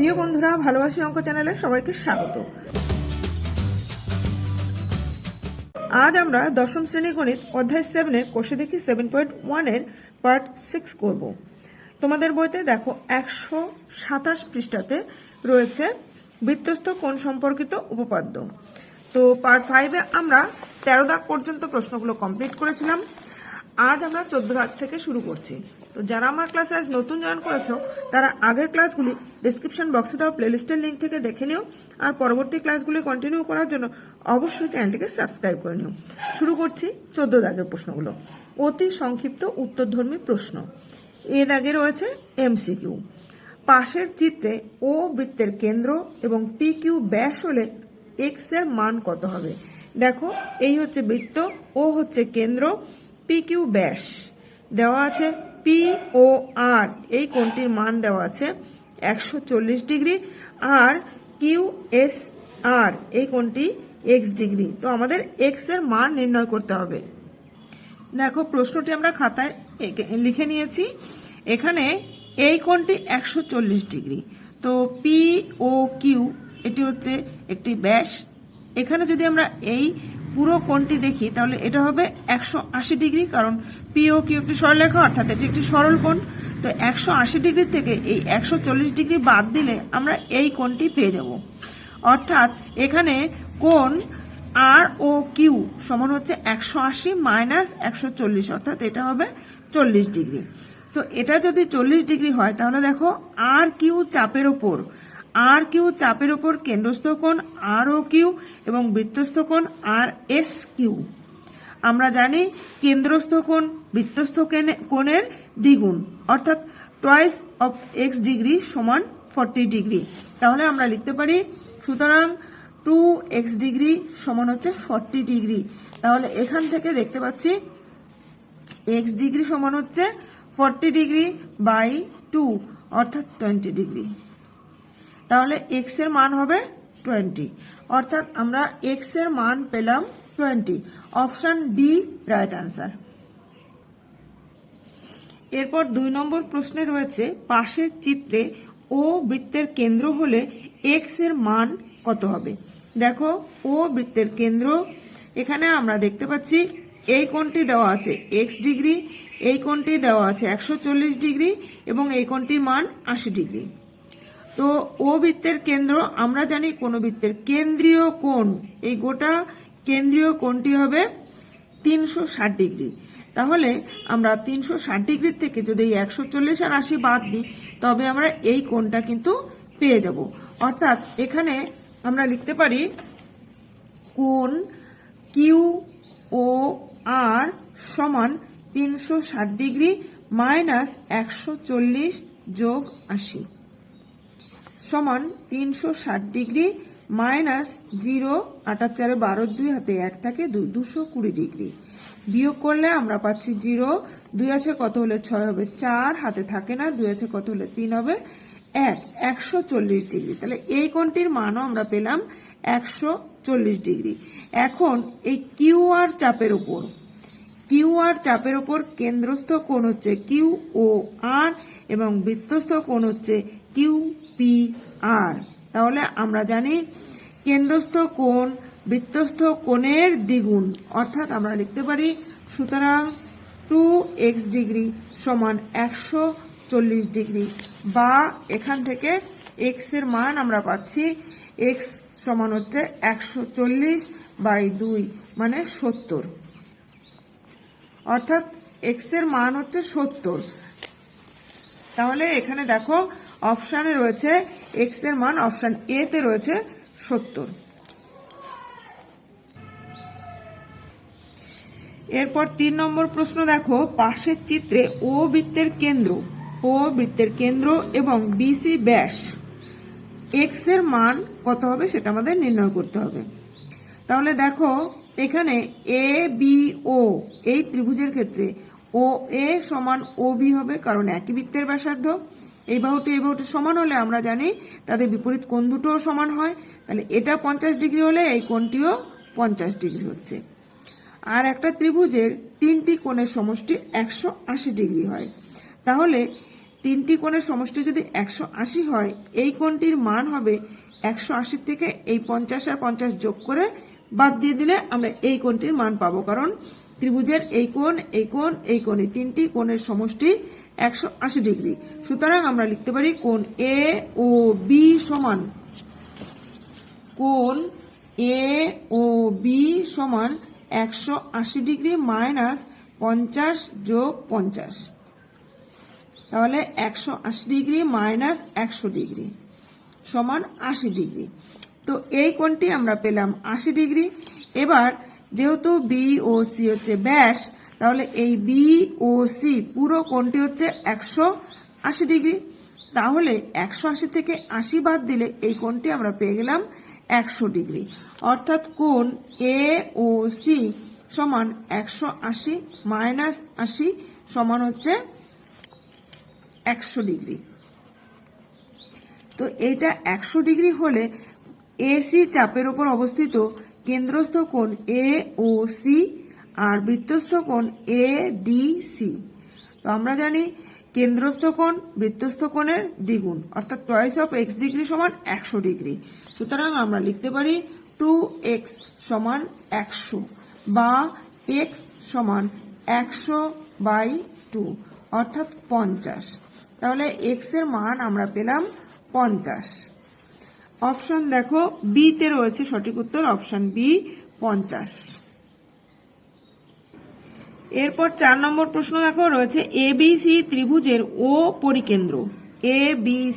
প্রিয় বন্ধুরা, ভালোবাসি অঙ্ক চ্যানেলে সবাইকে স্বাগত। আজ আমরা দশম শ্রেণি গণিত অধ্যায় সেভেনের কোষে দেখি সেভেন পয়েন্ট ওয়ানের পার্ট সিক্স করব। তোমাদের বইতে দেখো একশো সাতাশ পৃষ্ঠাতে রয়েছে বৃত্তস্থ কোণ সম্পর্কিত উপপাদ্য। তো পার্ট ফাইভে আমরা তেরো দাগ পর্যন্ত প্রশ্নগুলো কমপ্লিট করেছিলাম। আজ আমরা চোদ্দ দাগ থেকে শুরু করছি। তো যারা আমার ক্লাসে আজ নতুন জয়েন করেছ, তারা আগের ক্লাসগুলি ডিসক্রিপশন বক্সে দেওয়া প্লেলিস্টের লিঙ্ক থেকে দেখে নিও। আর পরবর্তী ক্লাসগুলি কন্টিনিউ করার জন্য অবশ্যই চ্যানেলটিকে সাবস্ক্রাইব করে নিও। শুরু করছি চোদ্দ দাগের প্রশ্নগুলো। অতি সংক্ষিপ্ত উত্তরধর্মী প্রশ্ন। এ দাগে রয়েছে এমসিকিউ পাশের চিত্রে ও বৃত্তের কেন্দ্র এবং পি কিউ ব্যাস হলে এক্সের মান কত হবে? দেখো, এই হচ্ছে বৃত্ত ও হচ্ছে কেন্দ্র পি কিউ ব্যাস। দেওয়া আছে ও আর এই কোণটির মান দেওয়া আছে একশো চল্লিশ ডিগ্রি, আর কিউ এস আর এই কোণটি এক্স ডিগ্রি। তো আমাদের এক্সের মান নির্ণয় করতে হবে। দেখো, প্রশ্নটি আমরা খাতায় লিখে নিয়েছি। এখানে এই কোণটি একশো ডিগ্রি। তো পি ও কিউ এটি হচ্ছে একটি ব্যাস। এখানে যদি আমরা এই পুরো কোণটি দেখি, তাহলে এটা হবে একশো আশি ডিগ্রি, কারণ পি ও কিউ একটি সরলরেখা অর্থাৎ এটি একটি সরল কোণ। তো একশো আশি ডিগ্রি থেকে এই একশো চল্লিশ ডিগ্রি বাদ দিলে আমরা এই কোণটি পেয়ে যাব। অর্থাৎ এখানে কোণ আর ও কিউ সমান হচ্ছে একশো আশি মাইনাস একশো চল্লিশ, অর্থাৎ এটা হবে চল্লিশ ডিগ্রি। তো এটা যদি চল্লিশ ডিগ্রি হয়, তাহলে দেখো আর কিউ চাপের ওপর আর কিউ চাপের ওপর কেন্দ্রস্থ কোণ আর ও কিউ এবং বৃত্তস্থ কোণ আর এস কিউ। আমরা জানি কেন্দ্রস্থ কোণ, বৃত্তস্থ কোণের দ্বিগুণ, অর্থাৎ টয়েস অফ এক্স ডিগ্রি সমান ফর্টি ডিগ্রি। তাহলে আমরা লিখতে পারি, সুতরাং টু এক্স ডিগ্রি সমান হচ্ছে ফর্টি ডিগ্রি। তাহলে এখান থেকে দেখতে পাচ্ছি, এক্স ডিগ্রি সমান হচ্ছে ফর্টি ডিগ্রি বাই টু, অর্থাৎ টোয়েন্টি ডিগ্রি। তাহলে এক্সের মান হবে টোয়েন্টি অর্থাৎ আমরা এক্সের মান পেলাম twenty option D right answer এরপর দুই নম্বর প্রশ্নে রয়েছে, পাশের চিত্রে ও বৃত্তের কেন্দ্র হলে এক্সের মান কত হবে? দেখো ও বৃত্তের কেন্দ্র, এখানে আমরা দেখতে পাচ্ছি এই কোণটি দেওয়া আছে এক্স ডিগ্রি, এই কোণটি দেওয়া আছে একশো চল্লিশ ডিগ্রি এবং এই কোণটির মান আশি ডিগ্রি। তো ও বৃত্তের কেন্দ্র, আমরা জানি কোন বৃত্তের। কেন্দ্রীয় কোণ, এই গোটা কেন্দ্রীয় কোণটি হবে তিনশো ষাট ডিগ্রি। তাহলে আমরা তিনশো ষাট ডিগ্রির থেকে যদি এই একশো চল্লিশ আর আশি বাদ দিই, তবে আমরা এই কোণটা কিন্তু পেয়ে যাব। অর্থাৎ এখানে আমরা লিখতে পারি কোণ কিউ ও আর সমান তিনশো ষাট ডিগ্রি মাইনাস একশো চল্লিশ যোগ আশি। সমান তিনশো ষাট ডিগ্রি মাইনাস জিরো আটার চারে বারো দুই হাতে এক থাকে দুশো কুড়ি ডিগ্রি। বিয়োগ করলে আমরা পাচ্ছি জিরো, দুই আছে কত হলে ছয় হবে? চার, হাতে থাকে না, দুই আছে কত হলে তিন হবে? এক, একশো চল্লিশ ডিগ্রি। তাহলে এই কোণটির মানও আমরা পেলাম একশো চল্লিশ ডিগ্রি। এখন এই কিউ আর চাপের ওপর কিউ আর চাপের ওপর কেন্দ্রস্থ কোণ হচ্ছে কিউ ও আর এবং বৃত্তস্থ কোণ হচ্ছে কিউ পি আর তাহলে আমরা জানি কেন্দ্রস্থ কোণ, বৃত্তস্থ কোণের দ্বিগুণ। অর্থাৎ আমরা লিখতে পারি, সুতরাং টু এক্স ডিগ্রি সমান একশো চল্লিশ ডিগ্রি। বা এখান থেকে এক্সের মান আমরা পাচ্ছি এক্স সমান হচ্ছে একশো চল্লিশ বাই দুই মানে সত্তর। অর্থাৎ এক্সের মান হচ্ছে সত্তর। তাহলে এখানে দেখো অপশানে রয়েছে এক্সের মান অপশান এ তে রয়েছে সত্তর। এরপর তিন নম্বর প্রশ্ন দেখো, পাশের চিত্রে ও বৃত্তের কেন্দ্র ও বৃত্তের কেন্দ্র এবং বিসি ব্যাস। এক্সের মান কত হবে সেটা আমাদের নির্ণয় করতে হবে। তাহলে দেখো, এখানে এ বি ও এই ত্রিভুজের ক্ষেত্রে ও এ সমান ও বি হবে, কারণ একই বৃত্তের ব্যাসার্ধ। এই বাহুটি এই বাহুটি সমান হলে আমরা জানি তাদের বিপরীত কোণ দুটোও সমান হয়। তাহলে এটা পঞ্চাশ ডিগ্রি হলে এই কোণটিও পঞ্চাশ ডিগ্রি হচ্ছে। আর একটা ত্রিভুজের তিনটি কোণের সমষ্টি একশো আশি ডিগ্রি হয়। তাহলে তিনটি কোণের সমষ্টি যদি একশো আশি হয়, এই কোণটির মান হবে একশো আশির থেকে এই পঞ্চাশ আর পঞ্চাশ যোগ করে বাদ দিয়ে দিলে আমরা এই কোণটির মান পাবো। কারণ ত্রিভুজের এই কোণ এই কোণ এই কোণ এই তিনটি কোণের সমষ্টি একশো আশি ডিগ্রি। সুতরাং আমরা লিখতে পারি কোন এ ও বি সমান কোন এ ও বি সমান একশো আশি ডিগ্রি মাইনাস পঞ্চাশ যোগ পঞ্চাশ। তাহলে একশো আশি ডিগ্রি মাইনাস একশো ডিগ্রি সমান আশি ডিগ্রি। তো এই কোণটি আমরা পেলাম আশি ডিগ্রি। এবার যেহেতু বি ও সি হচ্ছে ব্যাস তাহলে এই বি ও সি পুরো কোণটি হচ্ছে একশো আশি ডিগ্রি। তাহলে একশো আশি থেকে আশি বাদ দিলে এই কোণটি আমরা পেয়ে গেলাম একশো ডিগ্রি। অর্থাৎ কোণ এ ও সি সমান একশো আশি মাইনাস আশি সমান হচ্ছে একশো ডিগ্রি। তো এইটা একশো ডিগ্রি হলে এসি চাপের ওপর অবস্থিত কেন্দ্রস্থ কোণ এ ও সি আর বৃত্তস্থ কোণ এ ডি সি তো আমরা জানি কেন্দ্রস্থ কোণ বৃত্তস্থ কোণের দ্বিগুণ, অর্থাৎ টয়েস অফ এক্স ডিগ্রি সমান একশো ডিগ্রি সুতরাং আমরা লিখতে পারি টু এক্স সমান একশো বা এক্স সমান একশো বাই টু অর্থাৎ পঞ্চাশ। তাহলে এক্সের মান আমরা পেলাম পঞ্চাশ। অপশন দেখো বিতে রয়েছে সঠিক উত্তর, অপশন বি পঞ্চাশ। এরপর চার নম্বর প্রশ্ন দেখো, রয়েছে এ সি ত্রিভুজের ও পরিকেন্দ্র। এ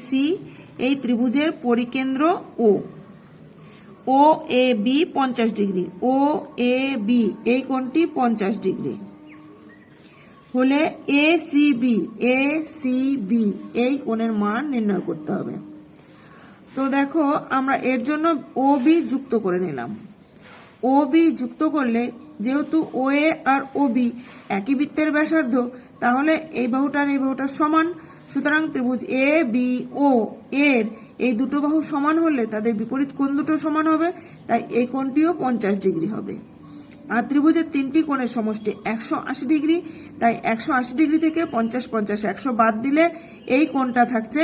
সি, এই ত্রিভুজের পরিকেন্দ্র ও। ও, এ বি পঞ্চাশ ডিগ্রি। ও, এ বি, এই কোণটি পঞ্চাশ ডিগ্রি। হলে A C B, A C B, এই কোণের মান নির্ণয় করতে হবে। তো দেখো, আমরা এর জন্য ও বি যুক্ত করে নিলাম। ও বি যুক্ত করলে যেহেতু ও এ আর ও বি একই বৃত্তের ব্যাসার্ধ, তাহলে এই বাহুটার এই বাহুটার সমান। সুতরাং ত্রিভুজ এ, বি, ও, এর এই দুটো বাহু সমান হলে তাদের বিপরীত কোণ দুটো সমান হবে, তাই এই কোণটিও পঞ্চাশ ডিগ্রি হবে। আর ত্রিভুজের তিনটি কোণের সমষ্টি একশো আশি ডিগ্রি, তাই একশো আশি ডিগ্রি থেকে পঞ্চাশ পঞ্চাশ, একশো বাদ দিলে এই কোণটা থাকছে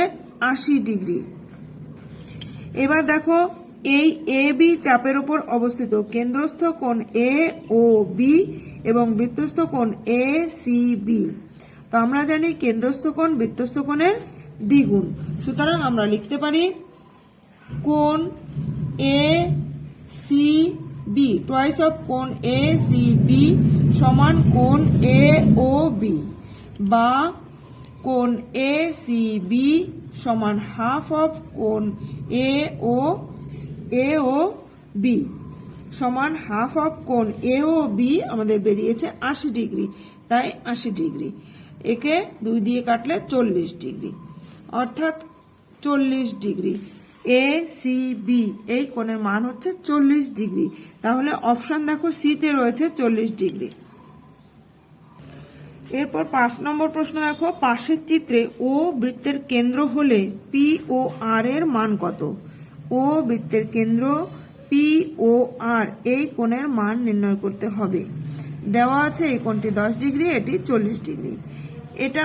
আশি ডিগ্রি। এবার দেখো এই এ, বি চাপের উপর অবস্থিত। কেন্দ্রস্থ কোণ এ ও বি এবং বৃত্তস্থ কোণ এ, সি, বি। তো আমরা জানি কেন্দ্রস্থ কোণ, বৃত্তস্থ কোণের দ্বিগুণ। সুতরাং আমরা লিখতে পারি কোণ A, C, B. Twice of কোণ এ, সি, বি সমান কোণ এ ও বি বা কোণ এ, সি, বি সমান হাফ অফ কোণ A O A O B সমান হাফ অফ কোণ এ ও বি আমাদের বেরিয়েছে আশি ডিগ্রি, তাই আশি ডিগ্রি। একে দুই দিয়ে কাটলে চল্লিশ ডিগ্রি। অর্থাৎ চল্লিশ ডিগ্রি। এ সি বি এই কোণের মান হচ্ছে চল্লিশ ডিগ্রি। তাহলে অপশন দেখো সিতে রয়েছে চল্লিশ ডিগ্রি। এরপর পাঁচ নম্বর প্রশ্ন দেখো, পাশের চিত্রে ও বৃত্তের কেন্দ্র হলে পি ও আর এর মান কত? ও বৃত্তের কেন্দ্র পি ও আর, এই কোণের মান নির্ণয় করতে হবে। দেওয়া আছে এই কোণটি দশ ডিগ্রি, এটি চল্লিশ ডিগ্রি। এটা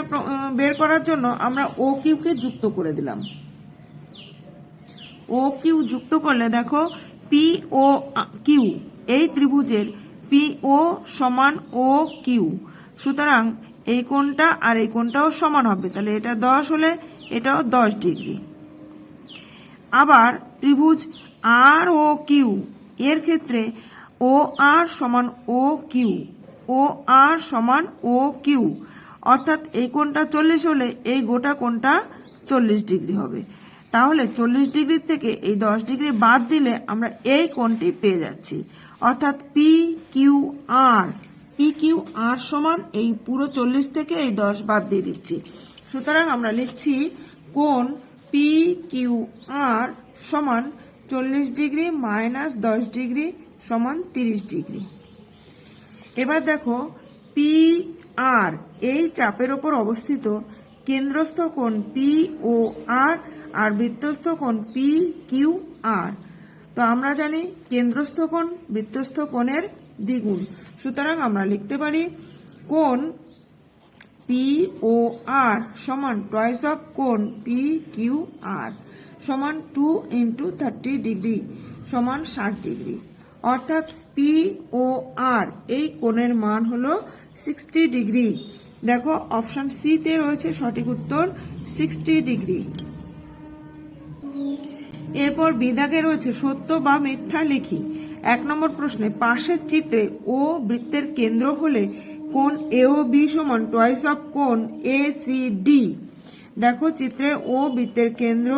বের করার জন্য আমরা ও কিউকে যুক্ত করে দিলাম। ও কিউ যুক্ত করলে দেখো পি ও কিউ, এই ত্রিভুজের পি ও সমান ও কিউ। সুতরাং এই কোণটা আর এই কোণটাও সমান হবে, তাহলে এটা দশ হলে এটাও দশ ডিগ্রি। আবার ত্রিভুজ আর ও কিউ, এর ক্ষেত্রে ও আর সমান ও কিউ, ও আর সমান ও কিউ। অর্থাৎ এই কোণটা চল্লিশ হলে এই গোটা কোণটা চল্লিশ ডিগ্রি হবে। তাহলে চল্লিশ ডিগ্রি থেকে এই দশ ডিগ্রি বাদ দিলে আমরা এই কোণটি পেয়ে যাচ্ছি। অর্থাৎ P Q R P Q R সমান এই পুরো চল্লিশ থেকে এই দশ বাদ দিয়ে দিচ্ছি। সুতরাং আমরা লিখছি কোণ পি কিউ আর সমান চল্লিশ ডিগ্রি মাইনাস দশ ডিগ্রি সমান তিরিশ ডিগ্রি। এবার দেখো পি আর এই চাপের ওপর অবস্থিত কেন্দ্রস্থ কোণ পি ও আর আর বৃত্তস্থ কোণ পি কিউ আর তো আমরা জানি কেন্দ্রস্থ কোণ, বৃত্তস্থ কোণের দ্বিগুণ। সুতরাং আমরা লিখতে পারি কোণ পি ও আর সমান টয়েস অফ কোন পি কিউ আর সমান টু ইন্টু থার্টি ডিগ্রি সমান ষাট ডিগ্রি অর্থাৎ পি ও আর এই কোণের মান হলো সিক্সটি ডিগ্রি দেখো অপশন সিতে রয়েছে সঠিক উত্তর সিক্সটি ডিগ্রি এরপর বিদাগে রয়েছে সত্য বা মিথ্যা লিখি। এক নম্বর প্রশ্নে পাশের চিত্রে ও বৃত্তের কেন্দ্র হলে কোন এ ও বি সমান টয়েস অফ কোন এ সি ডি দেখো চিত্রে ও বৃত্তের কেন্দ্র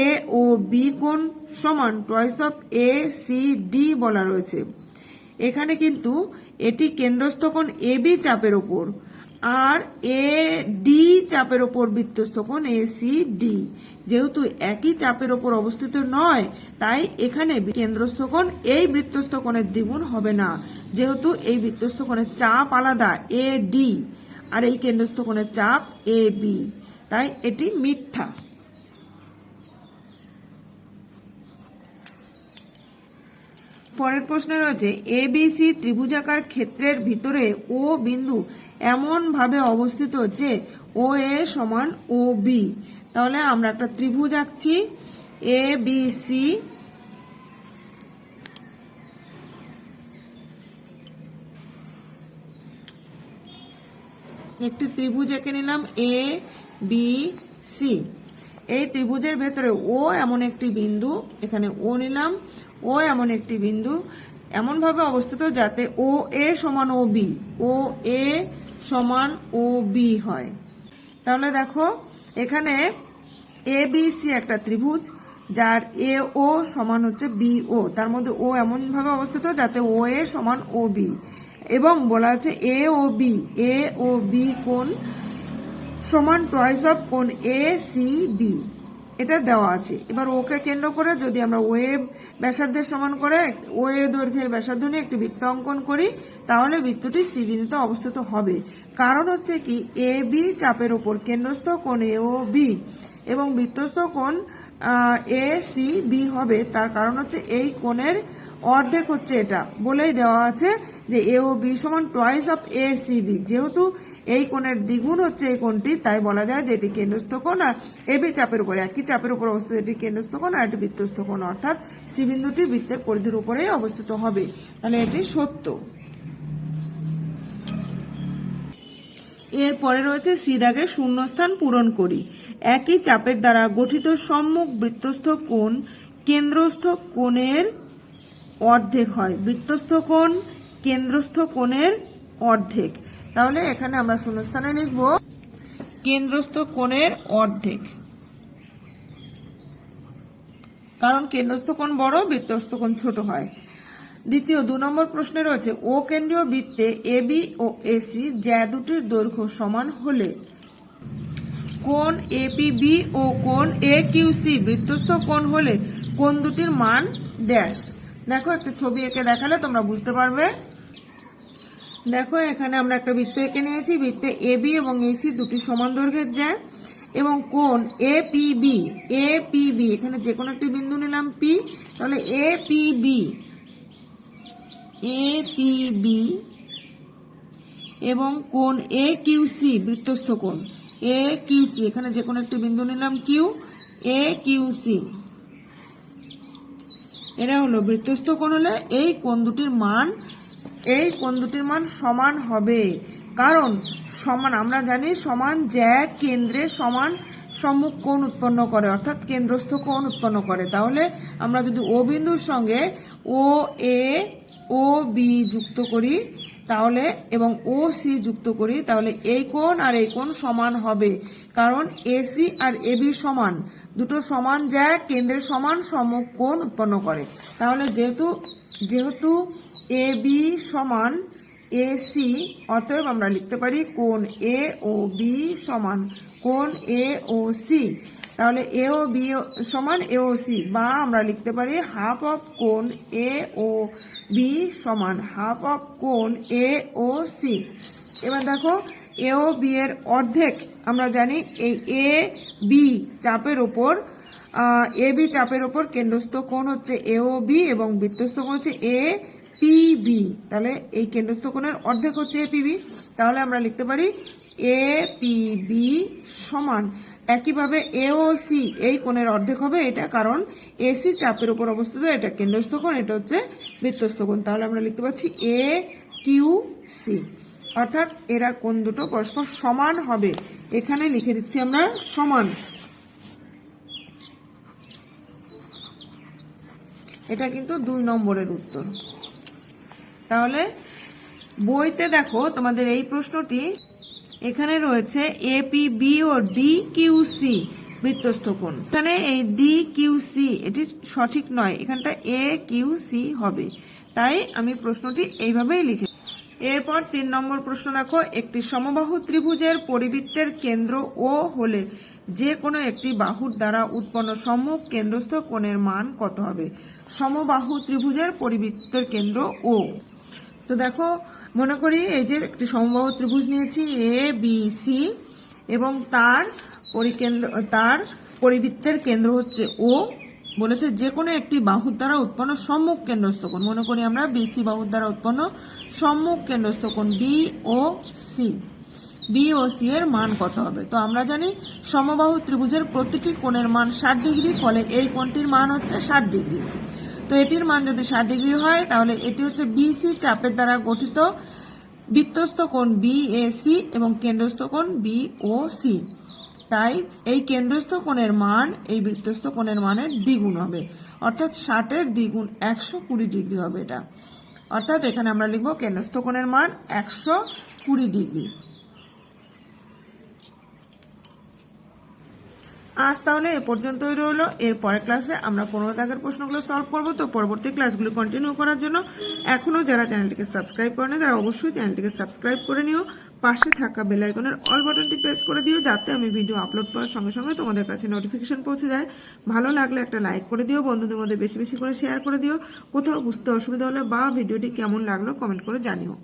এ ও বি কোন সমান twice of A C D বলা রয়েছে। এখানে কিন্তু এটি কেন্দ্রস্থ কোন এ বি চাপের ওপর। আর এ ডি চাপের ওপর বৃত্তস্থ কোণ এ সি ডি যেহেতু একই চাপের ওপর অবস্থিত নয়, তাই এখানে কেন্দ্রস্থ কোণ এই বৃত্তস্থ কোণের দ্বিগুণ হবে না। যেহেতু এই বৃত্তস্থ কোণের চাপ আলাদা এ ডি আর এই কেন্দ্রস্থ কোণের চাপ এ বি তাই এটি মিথ্যা। পরের প্রশ্নে রয়েছে এ বি সি ত্রিভুজাকার ক্ষেত্রের ভিতরে ও বিন্দু এমন ভাবে অবস্থিত যে ও এ সমান ও বি তাহলে আমরা একটা ত্রিভুজ আঁকছি এ বি সি একটি ত্রিভুজ এঁকে নিলাম এ বি সি এই ত্রিভুজের ভেতরে ও এমন একটি বিন্দু, এখানে ও নিলাম ও এমন একটি বিন্দু, এমনভাবে অবস্থিত যাতে ও এ সমান ও বি, ও এ সমান ও বি হয়। তাহলে দেখো, এখানে এ, বি, সি একটা ত্রিভুজ, যার এ, ও সমান হচ্ছে বি, ও। তার মধ্যে ও এমনভাবে অবস্থিত যাতে ও এ সমান ও বি। এবং বলা আছে এ O B, A O B কোণ সমান টয়েস অফ কোণ এ, সি, বি। এটা দেওয়া আছে। এবার ওকে কেন্দ্র করে যদি আমরা ওয়েব ব্যাসার্ধের সমান করে ওয়ে দৈর্ঘ্যের ব্যাসার্ধ নিয়ে একটি বৃত্ত অঙ্কন করি, তাহলে বৃত্তটি স্থির বিন্দুতে অবস্থিত হবে। কারণ হচ্ছে কি, এ, বি চাপের ওপর কেন্দ্রস্থ কোণ এ ও বি এবং বৃত্তস্থ কোণ এ, সি, বি হবে। তার কারণ হচ্ছে এই কোণের অর্ধেক হচ্ছে এটা। বলেই দেওয়া আছে যে এ ও বি সমান twice of A C B যেহেতু এই কোণের দ্বিগুণ হচ্ছে এই কোণটি, তাই বলা যায় যে এটি কেন্দ্রস্থ কোণ আর এ বি চাপের উপরে। একই চাপের উপর অবস্থিত এটি কেন্দ্রস্থ কোণ আর এটি বৃত্তস্থ কোণ। অর্থাৎ সি বিন্দুটি বৃত্তের পরিধির উপরেই অবস্থিত হবে। তাহলে এটি সত্য। এরপরে রয়েছে সি সিদাগে শূন্যস্থান পূরণ করি। একই চাপের দ্বারা গঠিত সম্মুখ বৃত্তস্থ কোণ কেন্দ্রস্থ কোণের অর্ধেক হয়। বৃত্তস্থ কোণ কেন্দ্রস্থ কোণের অর্ধেক। তাহলে এখানে আমরা শূন্যস্থানে লিখব কেন্দ্রস্থ কোণের অর্ধেক। কারণ কেন্দ্রস্থ কোণ বড়, বৃত্তস্থ কোণ ছোট হয়। দ্বিতীয়, দু নম্বর প্রশ্নে রয়েছে, ও কেন্দ্রীয় বৃত্তে এ, বি ও এসি জ্যা দুটির দৈর্ঘ্য সমান হলে কোণ এপিবি ও কোন এ কিউসি বৃত্তস্থ কোণ হলে কোন দুটির মান ড্যাশ। দেখো, একটা ছবি এঁকে দেখালে তোমরা বুঝতে পারবে দেখো, এখানে আমরা একটা বৃত্ত এঁকে নিয়েছি। বৃত্তে এ বি এবং এসি দুটি সমান দৈর্ঘ্যের যায়। এবং কোন A P B A P B এখানে যে কোনো একটি বিন্দু নিলাম পি তাহলে A P B A P B এবং কোন এ কিউ সি বৃত্তস্থ কোণ। এ কিউ সি এখানে যে কোনো একটি বিন্দু নিলাম কিউ এ কিউ সি এরা হলো বৃত্তস্থ কোণ হলে এই কোণ দুটির মান এই কোণ দুটির মান সমান হবে? কারণ সমান, আমরা জানি সমান জ্যা কেন্দ্রে সমান সম্মুখ কোণ উৎপন্ন করে, অর্থাৎ কেন্দ্রস্থ কোণ উৎপন্ন করে। তাহলে আমরা যদি ও বিন্দুর সঙ্গে ও এ ও বি যুক্ত করি, তাহলে, এবং ও সি যুক্ত করি, তাহলে এই কোণ আর এই কোণ সমান হবে। কারণ এসি আর এবি সমান। দুটো সমান যা কেন্দ্রের সমান সম্মুখ কোণ উৎপন্ন করে। তাহলে যেহেতু যেহেতু এ বি সমান এ সি অতএব আমরা লিখতে পারি কোন এ ও বি সমান কোন এ ও সি তাহলে এ ও বি সমান এ ও সি বা আমরা লিখতে পারি হাফ অফ কোন এ ও বি সমান হাফ অফ কোন এ ও সি এবার দেখো এ ও বি এর অর্ধেক, আমরা জানি এই এ বি চাপের ওপর এ বি চাপের ওপর কেন্দ্রস্থ কোণ হচ্ছে এ ও বি এবং বৃত্তস্থ কোণ হচ্ছে এ পি বি তাহলে এই কেন্দ্রস্থ কোণের অর্ধেক হচ্ছে এ পি বি তাহলে আমরা লিখতে পারি এ পি বি সমান। একইভাবে এ ও সি এই কোণের অর্ধেক হবে এটা, কারণ এসি চাপের উপর অবস্থিত, এটা কেন্দ্রস্থ কোণ, এটা হচ্ছে বৃত্তস্থ কোণ। তাহলে আমরা লিখতে পাচ্ছি এ কিউ সি অর্থাৎ এরা কোন দুটো পরস্পর সমান হবে। এখানে লিখে দিচ্ছি আমরা সমান। এটা কিন্তু দুই নম্বরের উত্তর। তাহলে বইতে দেখো তোমাদের এই প্রশ্নটি। এখানে রয়েছে A P B O D Q C বৃত্তস্থ কোণ। এখানে এই ডি কিউ সি এটি সঠিক নয়, এখানটা এ কিউ সি হবে। তাই আমি প্রশ্নটি এইভাবেই লিখে এরপর তিন নম্বর প্রশ্ন দেখো, একটি সমবাহু ত্রিভুজের পরিবৃত্তের কেন্দ্র ও হলে যে কোনো একটি বাহুর দ্বারা উৎপন্ন সম্মুখ কেন্দ্রস্থ কোণের মান কত হবে? সমবাহু ত্রিভুজের পরিবৃত্তের কেন্দ্র ও তো দেখো, মনে করি এই যে একটি সমবাহু ত্রিভুজ নিয়েছি এ বি সি এবং তার পরিকেন্দ্র, তার পরিবৃত্তের কেন্দ্র হচ্ছে ও বলেছে যে কোনো একটি বাহুর দ্বারা উৎপন্ন সম্মুখ কেন্দ্রস্থ কোণ মনে করি আমরা বিসি বাহুর দ্বারা উৎপন্ন সম্মুখ কেন্দ্রস্থ কোণ B O C B O C এর মান কত হবে? তো আমরা জানি সমবাহু ত্রিভুজের প্রতিটি কোণের মান ষাট ডিগ্রি, ফলে এই কোণটির মান হচ্ছে ষাট ডিগ্রি। তো এটির মান যদি ষাট ডিগ্রি হয়, তাহলে এটি হচ্ছে বিসি চাপের দ্বারা গঠিত বৃত্তস্থ কোণ সি এবং কেন্দ্রস্থ কোণ বি ও সি তাই এই কেন্দ্রস্থ কোণের মান, এই বৃত্তস্থ কোণের মানের দ্বিগুণ হবে। অর্থাৎ ষাটের দ্বিগুণ একশো কুড়ি ডিগ্রি হবে এটা। অর্থাৎ এখানে আমরা লিখব কেন্দ্রস্থ কোণের মান একশো কুড়ি ডিগ্রি। আজ তাহলে এ পর্যন্তই রইল। এর পরের ক্লাসে আমরা পনেরো দাগের প্রশ্নগুলো সলভ করব। তো পরবর্তী ক্লাসগুলো কন্টিনিউ করার জন্য এখনও যারা চ্যানেলটিকে সাবস্ক্রাইব করেনি, তারা অবশ্যই চ্যানেলটিকে সাবস্ক্রাইব করে নিও। পাশে থাকা বেল আইকনের অল বাটনটি প্রেস করে দিও, যাতে আমি ভিডিও আপলোড করার সঙ্গে সঙ্গে তোমাদের কাছে নোটিফিকেশন পৌঁছে যায়। ভালো লাগলে একটা লাইক করে দিও, বন্ধুদের মধ্যে বেশি বেশি করে শেয়ার করে দিও। কোথাও বুঝতে অসুবিধা হলে বা ভিডিওটি কেমন লাগল কমেন্ট করে জানিও।